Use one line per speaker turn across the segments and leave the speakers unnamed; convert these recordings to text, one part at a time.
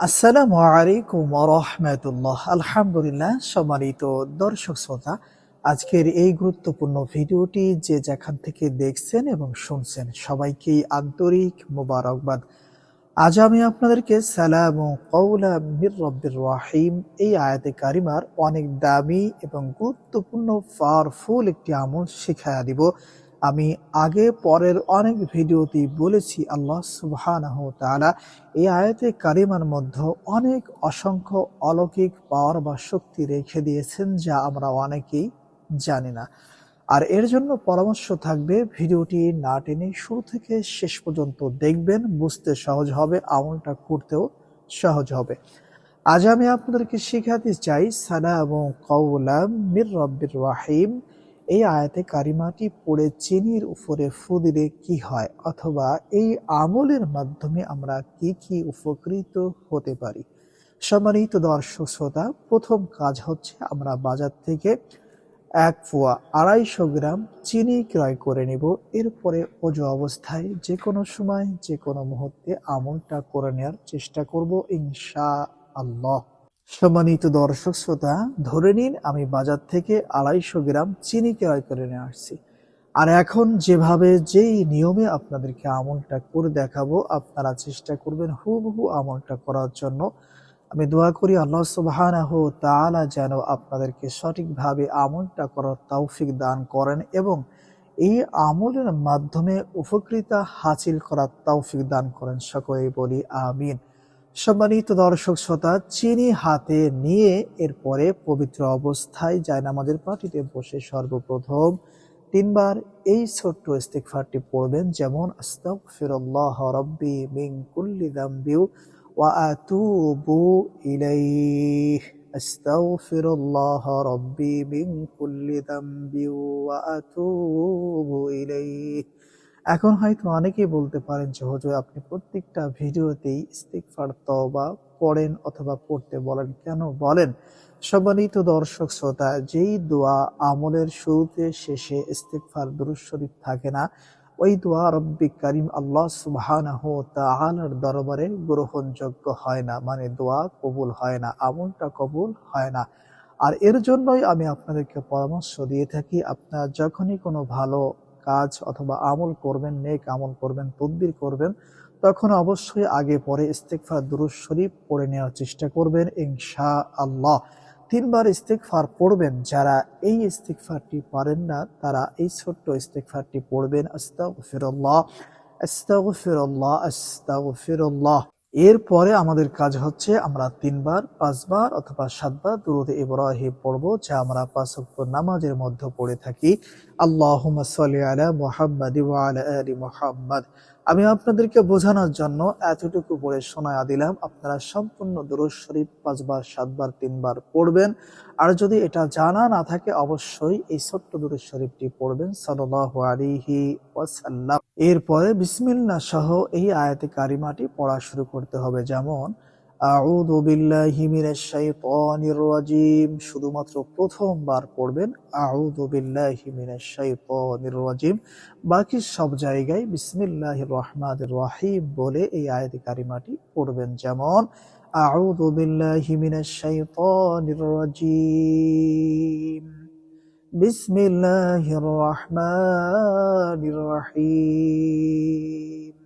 আসসালামু আলাইকুম রহমতুল্লাহ। আলহামদুলিল্লাহ, সম্মানিত দর্শক শ্রোতা, আজকের এই গুরুত্বপূর্ণ ভিডিওটি যে যেখান থেকে দেখছেন এবং শুনছেন সবাইকেই আন্তরিক মোবারকবাদ। আজ আমি আপনাদেরকে সালাম কৌলা মির রব্বির রাহিম, এই আয়াতে কারিমার অনেক দামি এবং গুরুত্বপূর্ণ পাওয়ারফুল একটি আমল শিখাইয়া দিব। আমি আগে পরের অনেক ভিডিওতে বলেছি, আল্লাহ সুবহানাহু তাআলা এই আয়াতে কারিমার মধ্যে অনেক অসংখ্য অলৌকিক পাওয়ার বা শক্তি রেখে দিয়েছেন যা আমরা অনেকেই জানি না। আর এর জন্য পরামর্শ থাকবে, ভিডিওটি না টেনে শুরু থেকে শেষ পর্যন্ত দেখবেন, বুঝতে সহজ হবে, আমলটা করতেও সহজ হবে। আজ আমি আপনাদেরকে শেখাতে চাই এবং কৌলাম মির রব্বির রাহিম। এই আয়াতে কারিমাটি পড়ে চিনির উপরে ফু দিলে কি হয়? অথবা এই আমলের মাধ্যমে আমরা কি কি উপকৃত হতে পারি? সম্মানিত দর্শক শ্রোতা, প্রথম কাজ হচ্ছে আমরা বাজার থেকে এক পোয়া আড়াইশো গ্রাম চিনি ক্রয় করে নেব। এরপরে অজু অবস্থায় যে কোনো সময়, যে কোনো মুহূর্তে আমলটা করে নেওয়ার চেষ্টা করব ইনশা আল্লাহ সম্মানিত দর্শক শ্রোতা, ধরে নিন আমি বাজার থেকে আড়াইশো গ্রাম চিনি ক্রয় করে নিয়ে আসছি। আর এখন যেভাবে যেই নিয়মে আপনাদেরকে আমলটা করে দেখাবো, আপনারা চেষ্টা করবেন হুবহু আমলটা করার জন্য। আমি দোয়া করি আল্লাহ সুবহানাহ তাআলা যেন আপনাদেরকে সঠিকভাবে আমলটা করার তৌফিক দান করেন এবং এই আমলের মাধ্যমে উপকৃতা হাসিল করার তৌফিক দান করেন। সকলেই বলি আমিন। সম্মানিত দর্শক শ্রোতা, চিনি হাতে নিয়ে এরপরে পবিত্র অবস্থায় জায়নামাজের পাটিতে বসে সর্বপ্রথম তিনবার এই ছোট্ট ইস্তিগফারটি পড়বেন, যেমন, আস্তাগফিরুল্লাহ রাব্বি মিন কুল্লি যামবি ওয়া আতুবু ইলাইহ। আস্তাগফিরুল্লাহ রাব্বি মিন কুল্লি যামবি ওয়া আতুবু ইলাইহ। এখন হয়তো অনেকেই বলতে পারেন যে, হুজুর, আপনি প্রত্যেকটা ভিডিওতেই ইস্তিগফার, তওবা পড়েন অথবা পড়তে বলেন। কেন বলেন? সম্মানিত দর্শক, শ্রোতা, যেই দোয়া আমলের শুরুতে, শেষে ইস্তিগফার দুরূদ শরীফ থাকে না, ওই দোয়া রব্বি করিম আল্লাহ সুবহানাহু তাআলার দরবারে গ্রহণযোগ্য হয় না। মানে দোয়া কবুল হয় না, আমলটা কবুল হয় না। আর এর জন্যই আমি আপনাদেরকে পরামর্শ দিয়ে থাকি, আপনার যখনই কোনো ভালো কাজ অথবা আমল করবেন, নেক আমল করবেন, তদবির করবেন, তখন অবশ্যই আগে পরে ইস্তেকফার দুরুজ শরীফ পড়ে নেওয়ার চেষ্টা করবেন ইনশা আল্লাহ তিনবার ইস্তেকফার পড়বেন, যারা এই ইস্তেকফারটি পারেন না, তারা এই ছোট্ট ইস্তেকফারটি পড়বেন, আস্তাগফিরুল্লাহ আস্তাগফিরুল্লাহ আস্তাগফিরুল্লাহ। এরপরে আমাদের কাজ হচ্ছে আমরা তিনবার, পাঁচবার অথবা সাতবার দুরুদ ইব্রাহিম পড়ব, যা আমরা পাঁচ ওয়াক্ত নামাজের মধ্যে পড়ে থাকি। আল্লাহ আলা মোহাম্মদ আলি মুহাম্মাদ। আমি আপনাদেরকে বোঝানোর জন্য এতটুকু পড়ে শোনায়া দিলাম। আপনারা সম্পূর্ণ দুরুদ শরীফ পাঁচবার, সাতবার, তিনবার পড়বেন। আর যদি এটা জানা না থাকে, অবশ্যই এই ছোট্ট দুরুদ শরীফটি পড়বেন। সাল্লাহ আলিহি ওয়াসাল্লাম। এরপরে বিসমিল্লা সহ এই আয়াতে কারিমাটি পড়া শুরু করতে হবে। যেমন আউযু বিল্লাহি মিনাশ শাইতানির রাজিম। শুধুমাত্র প্রথমবার পড়বেন আউযু বিল্লাহি মিনাশ শাইতানির রাজিম। বাকি সব জায়গায় বিসমিল্লাহির রহমানির রহিম বলে এই আয়াতে কারিমাটি পড়বেন। যেমন, আউযু বিল্লাহি মিনাশ শাইতানির রাজিম। বিসমিল্লাহির রহমানির রহিম।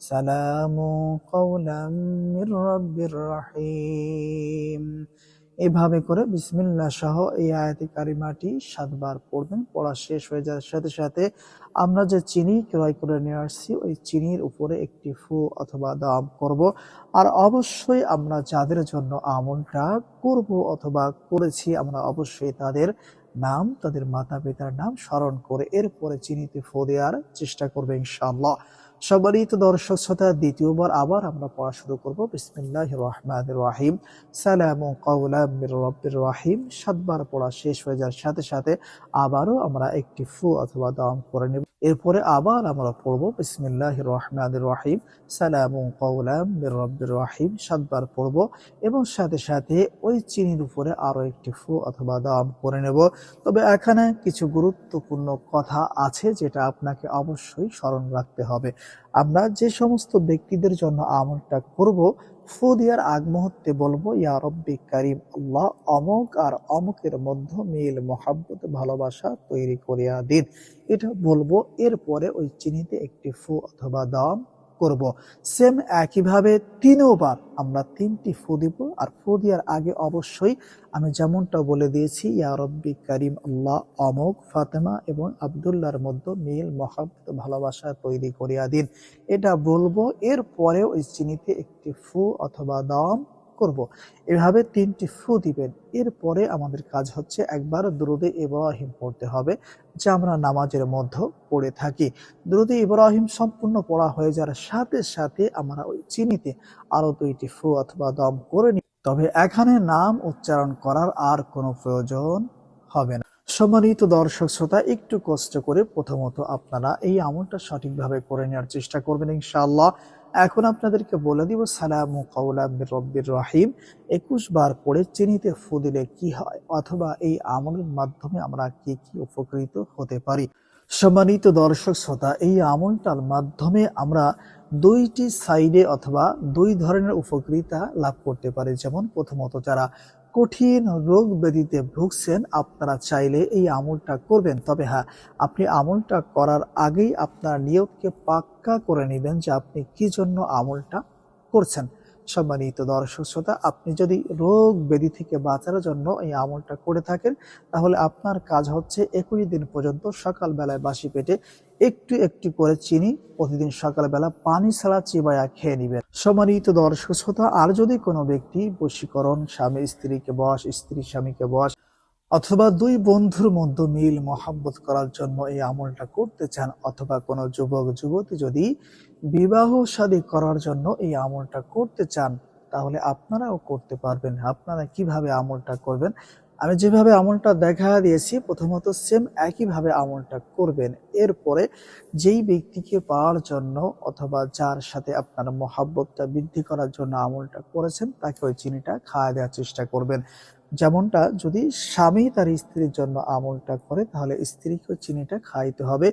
সালাম রহিম। এভাবে করে বিসমিল্লাহ সহ এই আয়াতি কারিমাটি সাতবার পড়বেন, পড়া শেষ হয়ে যাওয়ার সাথে সাথে আমরা যে চিনি ক্রয় করে নিয়ে আসছি, ওই চিনির উপরে একটি ফু অথবা দাম করব। আর অবশ্যই আমরা যাদের জন্য আমলটা করব অথবা করেছি, আমরা অবশ্যই তাদের নাম, তাদের মাতা পিতার নাম স্মরণ করে এরপরে চিনিতে ফু দেওয়ার চেষ্টা করবে ইনশাআল্লাহ। সম্মানিত দর্শক শ্রোতা, দ্বিতীয়বার আবার আমরা পড়া শুরু করব। বিসমিল্লাহ রহমান রাহিম। সালাম রব্বির রাহিম। সাতবার পড়া শেষ হয়ে যাওয়ার সাথে সাথে আবারও আমরা একটি ফু অথবা দাম করে নেব। এরপরে আবার আমরা পড়ব বিসমিল্লাহ রহমান রাহিম সালাম কৌলাম রব্বির রাহিম, সাতবার পড়ব এবং সাথে সাথে ওই চিনির উপরে আরও একটি ফু অথবা দাম করে নেব। তবে এখানে কিছু গুরুত্বপূর্ণ কথা আছে যেটা আপনাকে অবশ্যই স্মরণ রাখতে হবে। আমরা যে সমস্ত ব্যক্তিদের জন্য আমলটা করব ফু দেওয়ার আগ মুহূর্তে বলব, ইয়া রব্বি কারিম, আল্লাহ অমক আর অমকের মধ্যে মিল, মোহাব্বত, ভালোবাসা তৈরি করিয়া দিন। এটা বলব এরপরে ওই চিনিতে একটি ফু অথবা দম। করব। সেম একইভাবে তিনবার আমরা তিনটি ফু দিব। আর ফু দেওয়ার আগে অবশ্যই আমি যেমনটা বলে দিয়েছি, ইয়া রব্বি কারিম আল্লাহ, অমক ফাতেমা এবং আবদুল্লার মধ্যে মিল, মহাব্বত, ভালোবাসা তৈরি করিয়া দিন। এটা বলব এরপরে ওই চিনিতে একটি ফু অথবা দম করব। এভাবে তিনটি ফু দিবেন। এরপরে আমাদের কাজ হচ্ছে একবার দুরুদে ইব্রাহিম পড়তে হবে, যা আমরা নামাজের মধ্যে পড়ে থাকি। দুরুদে ইব্রাহিম সম্পূর্ণ পড়া হয়ে যাওয়ার সাথে সাথে আমরা ওই চিনিতে আরও দুইটি ফু অথবা দম করে নিই। তবে এখানে নাম উচ্চারণ করার আর কোনো প্রয়োজন হবে না। সম্মানিত দর্শক শ্রোতা, একটু কষ্ট করে প্রথমত আপনারা এই আমলটা সঠিকভাবে করে নেওয়ার চেষ্টা করবেন ইনশাআল্লাহ। এখন আপনাদেরকে বলে দিব, সালাম কৌলা রব্বির রাহিম। একুশ বার পড়ে চিনিতে ফু দিলে কি হয়, অথবা এই আমলের মাধ্যমে আমরা কি কি উপকৃত হতে পারি? সম্মানিত দর্শক শ্রোতা, এই আমলটার মাধ্যমে আমরা দুইটি সাইডে অথবা দুই ধরনের উপকৃতা লাভ করতে পারি। যেমন প্রথমত যারা কঠিন রোগ ব্যাধিতে ভুগছেন, আপনারা চাইলে এই আমলটা করবেন। তবে হ্যাঁ আপনি আমলটা করার আগেই আপনার নিয়োগকে পাক্কা করে নেবেন যে আপনি কি জন্য আমলটা করছেন। সম্মানিত দর্শক শ্রোতা, আপনি যদি রোগ ব্যাধি থেকে বাঁচার জন্য এই আমলটা করে থাকেন, তাহলে আপনার কাজ হচ্ছে একুশ দিন পর্যন্ত সকালবেলায় বাসি পেটে একটু একটু করে চিনি, প্রতিদিন সকালবেলা পানি ছাড়া চিবায়া খেয়ে নিবেন। সম্মানিত দর্শক শ্রোতা, আর যদি কোনো ব্যক্তি বশীকরণ, স্বামী স্ত্রীকে বস, স্ত্রী স্বামীকে বস অথবা দুই বন্ধুর মধ্যে মিল মহাব্বত করার জন্য এই আমলটা করতে চান, অথবা কোনো যুবক, যুবতী যদি বিবাহ শাদী করার জন্য এই আমলটা করতে চান, তাহলে আপনারাও করতে পারবেন। আপনারা কীভাবে আমলটা করবেন? আমি যেভাবে আমলটা দেখা দিয়েছি, প্রথমত সেম একইভাবে আমলটা করবেন। এরপরে যেই ব্যক্তিকে পাওয়ার জন্য অথবা যার সাথে আপনার মহাব্বতটা বৃদ্ধি করার জন্য আমলটা করেছেন, তাকে ওই চিনিটা খাওয়া দেওয়ার চেষ্টা করবেন। যেমনটা যদি স্বামী তার স্ত্রীর জন্য আমলটা করে, তাহলে স্ত্রীকে চিনিটা খাইতে হবে।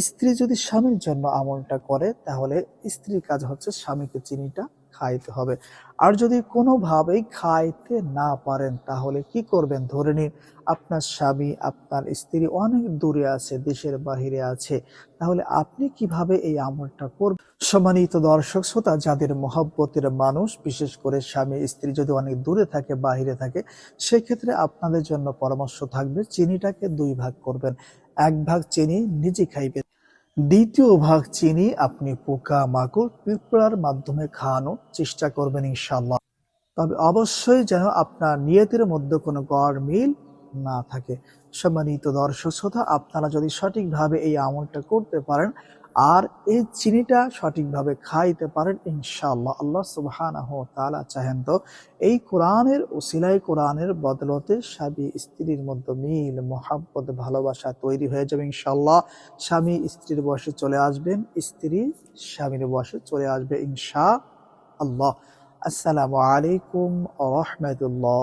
স্ত্রী যদি স্বামীর জন্য আমলটা করে, তাহলে স্ত্রীর কাজ হচ্ছে স্বামীকে চিনিটা খাইতে হবে। আর যদি কোনোভাবেই খাইতে না পারেন, তাহলে কি করবেন? ধরে নিন, আপনার স্বামী, আপনার স্ত্রী অনেক দূরে আছে, দেশের বাহিরে আছে। তাহলে আপনি কীভাবে এই আমলটা করবেন? সম্মানিত দর্শক, শ্রোতা, যাদের মহব্বতের মানুষ, বিশেষ করে স্বামী, স্ত্রী যদি অনেক দূরে থাকে, বাহিরে থাকে, সেক্ষেত্রে আপনাদের জন্য পরামর্শ থাকবে, চিনিটাকে দুই ভাগ করবেন। এক ভাগ চিনি নিজে খাইবেন। দ্বিতীয় ভাগ চিনি আপনি পোকা মাকড় পিঁপড়ার মাধ্যমে খাওয়ানোর চেষ্টা করবেন ইনশাল্লাহ তবে অবশ্যই যেন আপনার নিয়তের মধ্যে কোনো গড় মিল না থাকে। সম্মানিত দর্শক শ্রোতা, আপনারা যদি সঠিকভাবে এই আমলটা করতে পারেন আর এই চিনিটা সঠিকভাবে খাইতে পারেন, ইনশাআল্লাহ। আল্লাহ সুবহানাহ তাআলা চাহেন তো, এই কোরআনের ওসিলাই কোরআনের বদলতে স্বামী স্ত্রীর মধ্যে মিল, মোহাব্বত, ভালোবাসা তৈরি হয়ে যাবে, ইনশাআল্লাহ। স্বামী স্ত্রীর বয়সে চলে আসবেন, স্ত্রী স্বামীর বয়সে চলে আসবে ইনশা আল্লাহ আসসালামু আলাইকুম রাহমাতুল্লাহ।